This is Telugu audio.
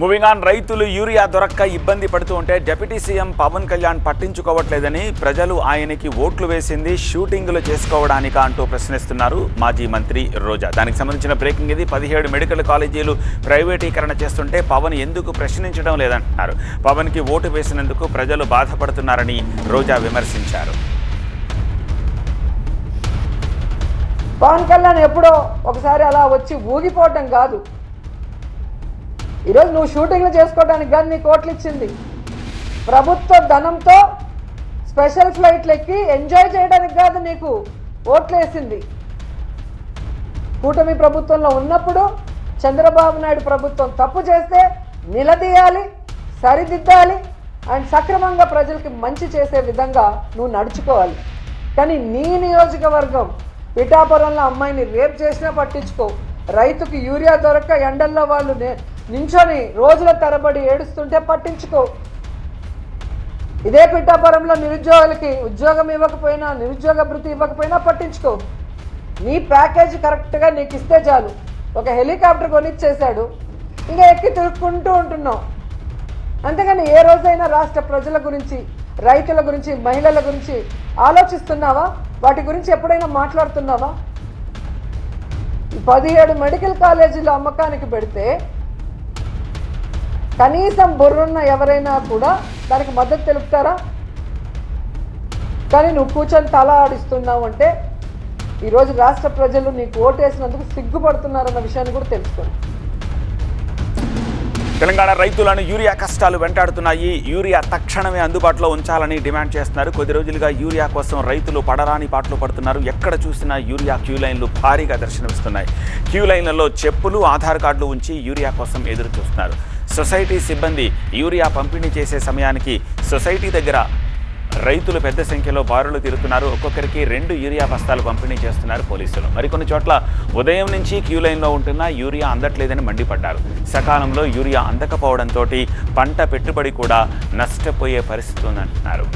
మూవింగ్ ఆన్ రైతులు యూరియా దొరక్క ఇబ్బంది పడుతూ ఉంటే డిప్యూటీ సీఎం పవన్ కళ్యాణ్ పట్టించుకోవట్లేదని ప్రజలు ఆయనకి ఓట్లు వేసింది షూటింగులు చేసుకోవడానికా అంటూ ప్రశ్నిస్తున్నారు మాజీ మంత్రి రోజా. దానికి సంబంధించిన బ్రేకింగ్ ఇది. పదిహేడు మెడికల్ కాలేజీలు ప్రైవేటీకరణ చేస్తుంటే పవన్ ఎందుకు ప్రశ్నించడం లేదంటున్నారు. పవన్కి ఓటు వేసినందుకు ప్రజలు బాధపడుతున్నారని రోజా విమర్శించారు. పవన్ కళ్యాణ్ ఎప్పుడో ఒకసారి అలా వచ్చి ఊగిపోవటం కాదు. ఈరోజు నువ్వు షూటింగ్లు చేసుకోవడానికి కానీ నీకు ఓట్లు ఇచ్చింది. ప్రభుత్వ ధనంతో స్పెషల్ ఫ్లైట్లు ఎక్కి ఎంజాయ్ చేయడానికి కాదు నీకు ఓట్లు వేసింది. కూటమి ప్రభుత్వంలో ఉన్నప్పుడు చంద్రబాబు నాయుడు ప్రభుత్వం తప్పు చేస్తే నిలదీయాలి సరిదిద్దాలి అండ్ సక్రమంగా ప్రజలకి మంచి చేసే విధంగా నువ్వు నడుచుకోవాలి. కానీ నీ నియోజకవర్గం పిఠాపురంలో అమ్మాయిని రేప్ చేసినా పట్టించుకో. రైతుకు యూరియా దొరక్క ఎండల్లో వాళ్ళు నించొని రోజుల తరబడి ఏడుస్తుంటే పట్టించుకో. ఇదే పిఠాపురంలో నిరుద్యోగులకి ఉద్యోగం ఇవ్వకపోయినా నిరుద్యోగ భృతి ఇవ్వకపోయినా పట్టించుకో. నీ ప్యాకేజ్ కరెక్ట్గా నీకు ఇస్తే చాలు. ఒక హెలికాప్టర్ కొనిచ్చేశాడు. ఇంకా ఎక్కి తిరుక్కుంటూ ఉంటున్నావు అంతేగాని ఏ రోజైనా రాష్ట్ర ప్రజల గురించి రైతుల గురించి మహిళల గురించి ఆలోచిస్తున్నావా? వాటి గురించి ఎప్పుడైనా మాట్లాడుతున్నావా? పదిహేడు మెడికల్ కాలేజీలు అమ్మకానికి పెడితే కనీసం బుర్రున్న ఎవరైనా కూడా దానికి మద్దతు తెలుపుతారా? కానీ నువ్వు కూర్చొని తల ఆడిస్తున్నావు అంటే ఈరోజు రాష్ట్ర ప్రజలు నీకు ఓటేసినందుకు సిగ్గుపడుతున్నారన్న విషయాన్ని కూడా తెలుసుకోండి. తెలంగాణ రైతులను యూరియా కష్టాలు వెంటాడుతున్నాయి. యూరియా తక్షణమే అందుబాటులో ఉంచాలని డిమాండ్ చేస్తున్నారు. కొద్ది రోజులుగా యూరియా కోసం రైతులు పడరాని పాటలు పడుతున్నారు. ఎక్కడ చూసినా యూరియా క్యూ లైన్లు భారీగా దర్శనమిస్తున్నాయి. క్యూ లైన్లలో చెప్పులు ఆధార్ కార్డులు ఉంచి యూరియా కోసం ఎదురు చూస్తున్నారు సొసైటీ సిబ్బంది యూరియా పంపిణీ చేసే సమయానికి సొసైటీ దగ్గర రైతులు పెద్ద సంఖ్యలో బారులు తిరుగుతున్నారు ఒక్కొక్కరికి రెండు యూరియా బస్తాలు పంపిణీ చేస్తున్నారు పోలీసులు. మరికొన్ని చోట్ల ఉదయం నుంచి క్యూ లైన్లో ఉంటున్న యూరియా అందట్లేదని మండిపడ్డారు. సకాలంలో యూరియా అందకపోవడంతో పంట పెట్టుబడి కూడా నష్టపోయే పరిస్థితి ఉందంటున్నారు.